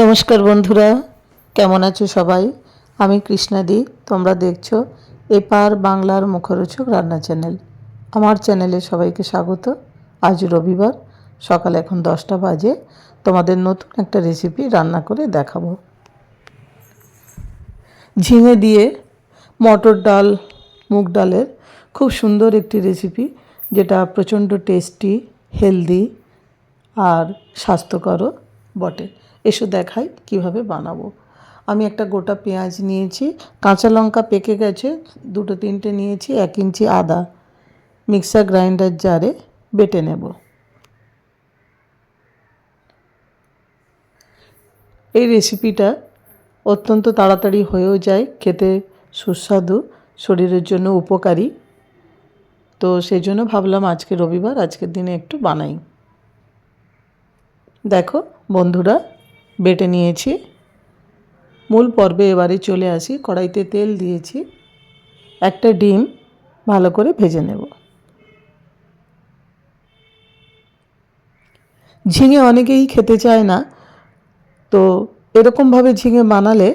নমস্কার বন্ধুরা, কেমন আছো সবাই? আমি কৃষ্ণাদি, তোমরা দেখছ এপার বাংলার মুখরোচক রান্না চ্যানেল। আমার চ্যানেলে সবাইকে স্বাগত। আজ রবিবার, সকাল এখন দশটা বাজে। তোমাদের নতুন একটা রেসিপি রান্না করে দেখাবো। ঝিঙে দিয়ে মটর ডাল, মুগ ডালের খুব সুন্দর একটি রেসিপি যেটা প্রচণ্ড টেস্টি হেলদি আর স্বাস্থ্যকরও বটে। এসো দেখাই কীভাবে বানাবো। আমি একটা গোটা পেঁয়াজ নিয়েছি, কাঁচা লঙ্কা পেকে গেছে, দুটো তিনটে নিয়েছি, এক ইঞ্চি আদা। মিক্সার গ্রাইন্ডার জারে বেটে নেব। এই রেসিপিটা অত্যন্ত তাড়াতাড়ি হয়েও যায়, খেতে সুস্বাদু, শরীরের জন্য উপকারী। তো সেই জন্য ভাবলাম আজকে রবিবার, আজকের দিনে একটু বানাই। দেখো বন্ধুরা বেটে নিয়েছি। মূল পর্বে এবারে চলে আসি। কড়াইতে তেল দিয়েছি। একটা ডিম ভালো করে ভেজে নেব। ঝিঙে অনেকেই খেতে চায় না। তো এরকমভাবে ঝিঙে বানালে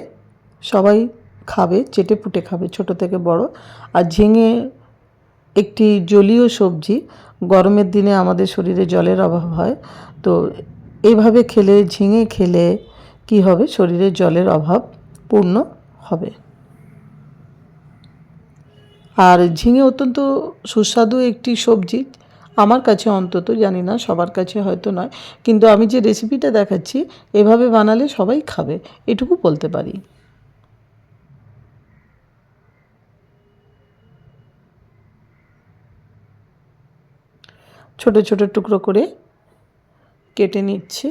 সবাই খাবে, চেটে পুটে খাবে, ছোট থেকে বড়। আর ঝিঙে একটি জলীয় সবজি। গরমের দিনে আমাদের শরীরে জলের অভাব হয়। তো এইভাবে খেলে, ঝিঙে খেলে কি হবে? শরীরে জলের অভাব পূর্ণ হবে। আর ঝিঙে অত্যন্ত সুস্বাদু একটি সবজি। আমার কাছে অন্তত, জানি না, সবার কাছে হয়তো নয়, কিন্তু আমি যে রেসিপিটা দেখাচ্ছি, এভাবে বানালে সবাই খাবে, এটুকু বলতে পারি। ছোট ছোট টুকরো করে কেটে নিচ্ছি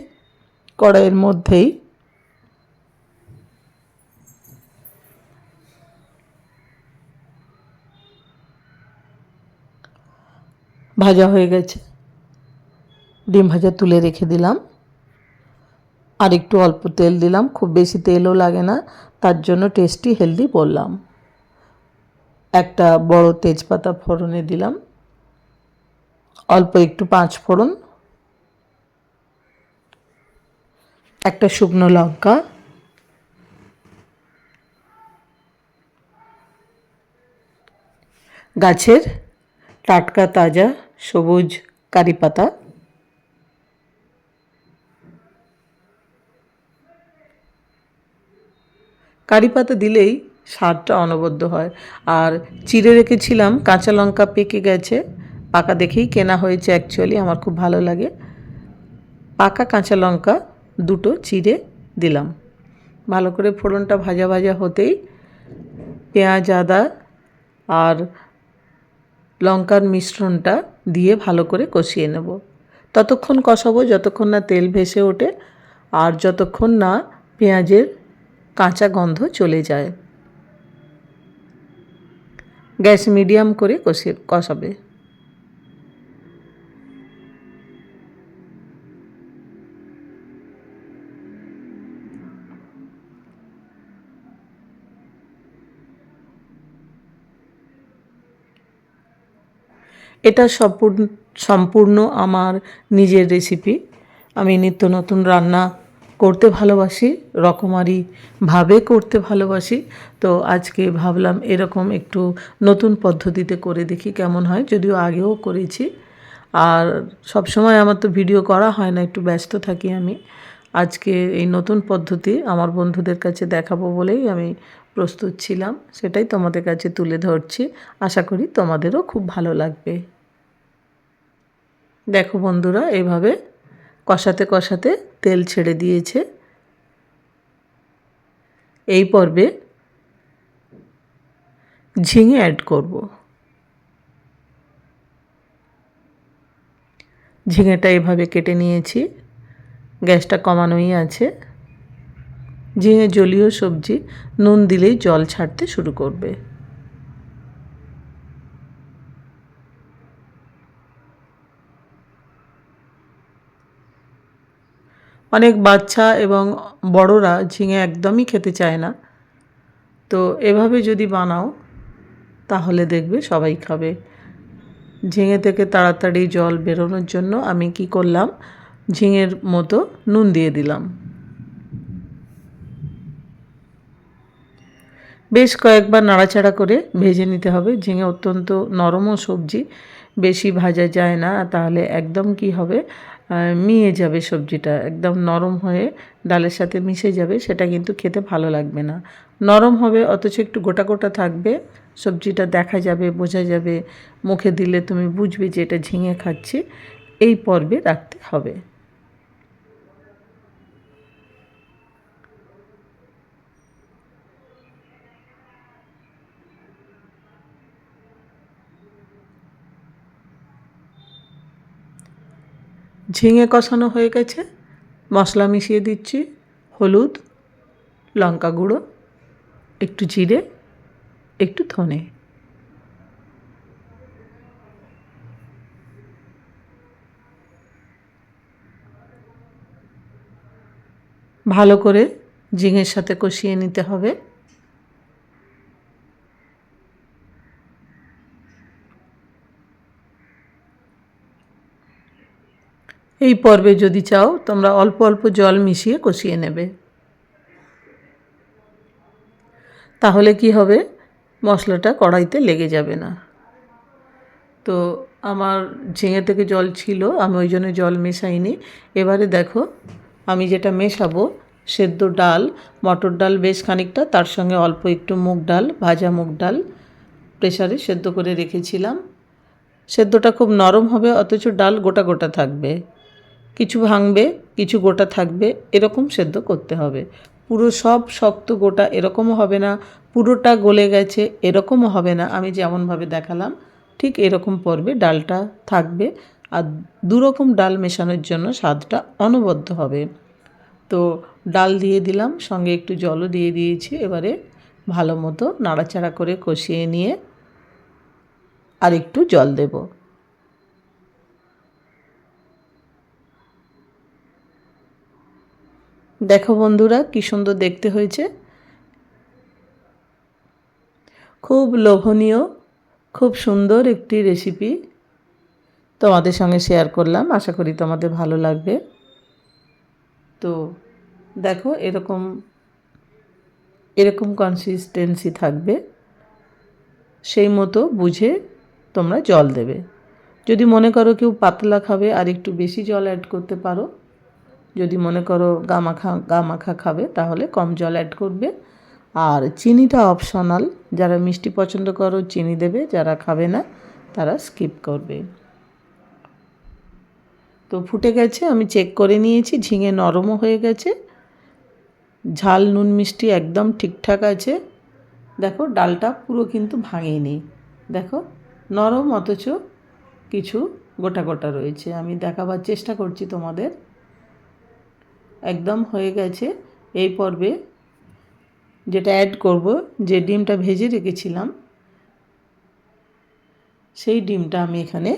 কড়াইয়ের মধ্যেই। ভাজা হয়ে গেছে। ডিম ভাজা তুলে রেখে দিলাম। আর একটু অল্প তেল দিলাম, খুব বেশি তেলও লাগে না, তার জন্য টেস্টি হেলদি বললাম। একটা বড় তেজপাতা ফোড়নে দিলাম। অল্প একটু পাঁচ ফোড়ন একটা শুকনো লঙ্কা। গাছের টাটকা তাজা সবুজ কারি পাতা। কারি পাতা দিলেই স্বাদটা অনবদ্য হয়। আর চিড়ে রেখেছিলাম, কাঁচা লঙ্কা পেকে গেছে। পাকা দেখেই কেনা হয়েছে অ্যাকচুয়ালি আমার খুব ভালো লাগে। পাকা কাঁচা লঙ্কা দুটো চিড়ে দিলাম। ভালো করে ফোড়নটা ভাজা ভাজা হতেই পেঁয়াজ, আদা আর লঙ্কার মিশ্রণটা দিয়ে ভালো করে কষিয়ে নেব। ততক্ষণ কষাবো যতক্ষণ না তেল ভেসে ওঠে আর যতক্ষণ না পেঁয়াজের কাঁচা গন্ধ চলে যায়। গ্যাস মিডিয়াম করে কষিয়ে কষাবে। এটা সম্পূর্ণ সম্পূর্ণ আমার নিজের রেসিপি আমি নিত্য নতুন রান্না করতে ভালোবাসি, রকমারি ভাবে করতে ভালোবাসি। তো আজকে ভাবলাম এরকম একটু নতুন পদ্ধতিতে করে দেখি কেমন হয়, যদিও আগেও করেছি। আর সব সময় আমার তো ভিডিও করা হয় না, একটু ব্যস্ত থাকি আমি। আজকে এই নতুন পদ্ধতি আমার বন্ধুদের কাছে দেখাবো বলেই আমি প্রস্তুত ছিলাম, সেটাই তোমাদের কাছে তুলে ধরছি। আশা করি তোমাদেরও খুব ভালো লাগবে। দেখো বন্ধুরা, এভাবে কষাতে কষাতে তেল ছেড়ে দিয়েছে। এই পর্বে ঝিঙে অ্যাড করব। ঝিঙেটা এভাবে কেটে নিয়েছি। গ্যাসটা কমানোই আছে। ঝিঙে জলীয় সবজি, নুন দিলেই জল ছাড়তে শুরু করবে। অনেক বাচ্চা এবং বড়রা ঝিঙে একদমই খেতে চায় না। তো এভাবে যদি বানাও, তাহলে দেখবে সবাই খাবে। ঝিঙে থেকে তাড়াতাড়ি জল বেরোনোর জন্য আমি কি করলাম? ঝিঙের মতো নুন দিয়ে দিলাম। বেশ কয়েকবার নাড়াচাড়া করে ভেজে নিতে হবে। ঝিঙে অত্যন্ত নরমও সবজি, বেশি ভাজা যায় না, তাহলে একদম কি হবে? মিয়ে যাবে সবজিটা। একদম নরম হয়ে ডালের সাথে মিশে যাবে, সেটা কিন্তু খেতে ভালো লাগবে না। নরম হবে, অথচ একটু গোটা গোটা থাকবে, সবজিটা দেখা যাবে, বোঝা যাবে, মুখে দিলে তুমি বুঝবে যে এটা ঝিঙে খাচ্ছি। এই পর্বে রাখতে হবে। ঝিঙে কষানো হয়ে গেছে। মশলা মিশিয়ে দিচ্ছি। হলুদ, লঙ্কা গুঁড়ো, একটু জিরে, একটু ধনে। ভালো করে ঝিঙের সাথে কষিয়ে নিতে হবে। এই পর্বে যদি চাও, তোমরা অল্প অল্প জল মিশিয়ে কষিয়ে নেবে। তাহলে কি হবে? মশলাটা কড়াইতে লেগে যাবে না। তো আমার ঝিঙে থেকে জল ছিল, আমি ওই জন্য জল মেশাইনি। এবারে দেখো, আমি যেটা মেশাবো, সেদ্ধ ডাল, মটর ডাল বেশ খানিকটা, তার সঙ্গে অল্প একটু মুগ ডাল, ভাজা মুগ ডাল প্রেসারে সেদ্ধ করে রেখেছিলাম। সেদ্ধটা খুব নরম হবে, অথচ ডাল গোটা গোটা থাকবে। কিছু ভাঙবে, কিছু গোটা থাকবে, এরকম সেদ্ধ করতে হবে। পুরো সব শক্ত গোটা এরকমও হবে না, পুরোটা গলে গেছে এরকমও হবে না। আমি যেমনভাবে দেখালাম, ঠিক এরকম পর্বে ডালটা থাকবে আর দুরকম ডাল মেশানোর জন্য স্বাদটা অনবদ্য হবে। তো ডাল দিয়ে দিলাম, সঙ্গে একটু জলও দিয়ে দিয়েছি এবারে ভালো মতো নাড়াচাড়া করে কষিয়ে নিয়ে আর একটু জল দেবো। দেখো বন্ধুরা, কি সুন্দর দেখতে হয়েছে। খুব লোভনীয়, খুব সুন্দর একটি রেসিপি তোমাদের সঙ্গে শেয়ার করলাম। আশা করি তোমাদের ভালো লাগবে। তো দেখো, এরকম এরকম কনসিস্টেন্সি থাকবে। সেই মতো বুঝে তোমরা জল দেবে। যদি মনে করো কেউ পাতলা খাবে আর একটু বেশি জল অ্যাড করতে পারো যদি মনে করো গামাখা গামাখা খাবে, তাহলে কম জল অ্যাড করবে। আর চিনিটা অপশনাল যারা মিষ্টি পছন্দ করো, চিনি দেবে, যারা খাবে না, তারা স্কিপ করবে। তো ফুটে গেছে, আমি চেক করে নিয়েছি, ঝিঙে নরমও হয়ে গেছে। ঝাল নুন মিষ্টি একদম ঠিকঠাক আছে। দেখো, ডালটা পুরো কিন্তু ভাঙেনি। দেখো, নরম অথচ কিছু গোটা গোটা রয়েছে। আমি দেখাবার চেষ্টা করছি তোমাদের। একদম হয়ে গেছে। এই পর্বে যেটা অ্যাড করব, যে ডিমটা ভেজে রেখেছিলাম, সেই ডিমটা আমি এখানে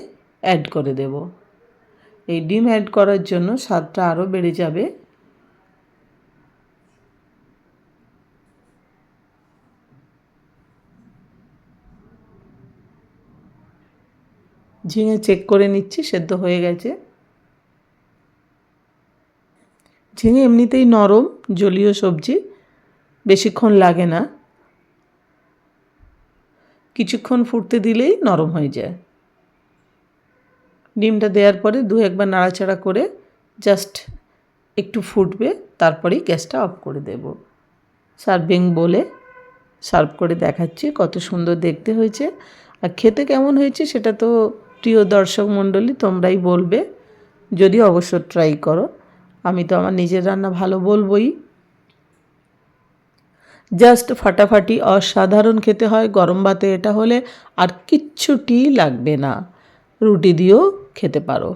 অ্যাড করে দেব। এই ডিম অ্যাড করার জন্য স্বাদটা আরও বেড়ে যাবে। ঝিঙে চেক করে নিচ্ছি, সেদ্ধ হয়ে গেছে। ঝিঙে এমনিতেই নরম, জলীয় সবজি, বেশিক্ষণ লাগে না। কিছুক্ষণ ফুটতে দিলেই নরম হয়ে যায়। ডিমটা দেওয়ার পরে দু একবার নাড়াচাড়া করে জাস্ট একটু ফুটবে, তারপরেই গ্যাসটা অফ করে দেব। সার্ভিং বলে সার্ভ করে দেখাচ্ছি কত সুন্দর দেখতে হয়েছে। আর খেতে কেমন হয়েছে সেটা তো প্রিয় দর্শক মণ্ডলী তোমরাই বলবে, যদি অবশ্য ট্রাই করো। আমি তো আমার নিজের রান্না ভালো বলবই। জাস্ট ফাটাফাটি অসাধারণ খেতে হয়, গরম ভাতে এটা হলে আর কিচ্ছুটি লাগবে না। রুটি দিয়েও খেতে পারো।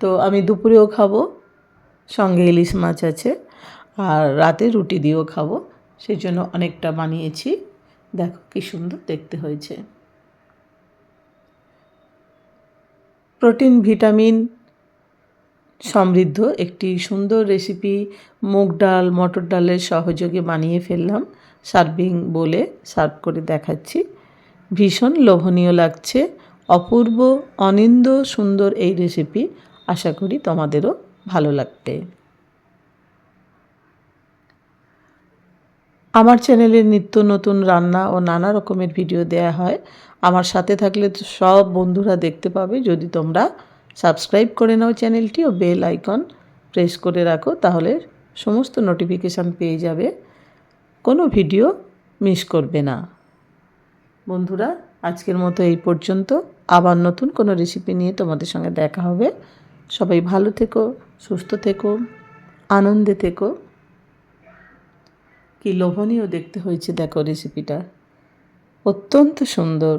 তো আমি দুপুরেও খাব, সঙ্গে ইলিশ মাছ আছে, আর রাতে রুটি দিয়েও খাব সেই জন্য অনেকটা বানিয়েছি। দেখো কি সুন্দর দেখতে হয়েছে। প্রোটিন, ভিটামিন সমৃদ্ধ একটি সুন্দর রেসিপি মুগ ডাল, মটর ডালের সহযোগে বানিয়ে ফেললাম। সার্ভিং বলে সার্ভ করে দেখাচ্ছি। ভীষণ লোভনীয় লাগছে। অপূর্ব, অনিন্দ, সুন্দর এই রেসিপি আশা করি তোমাদেরও ভালো লাগবে। আমার চ্যানেলে নিত্য নতুন রান্না ও নানা রকমের ভিডিও দেয়া হয়। আমার সাথে থাকলে সব বন্ধুরা দেখতে পাবে। যদি তোমরা সাবস্ক্রাইব করে নাও চ্যানেলটি ও বেল আইকন প্রেস করে রাখো, তাহলে সমস্ত নোটিফিকেশান পেয়ে যাবে। কোনো ভিডিও মিস করবে না। বন্ধুরা, আজকের মতো এই পর্যন্ত। আবার নতুন কোনো রেসিপি নিয়ে তোমাদের সঙ্গে দেখা হবে। সবাই ভালো থেকো, সুস্থ থেকো, আনন্দে থেকো। কি লোভনীয় দেখতে হয়েছে, দেখো রেসিপিটা অত্যন্ত সুন্দর।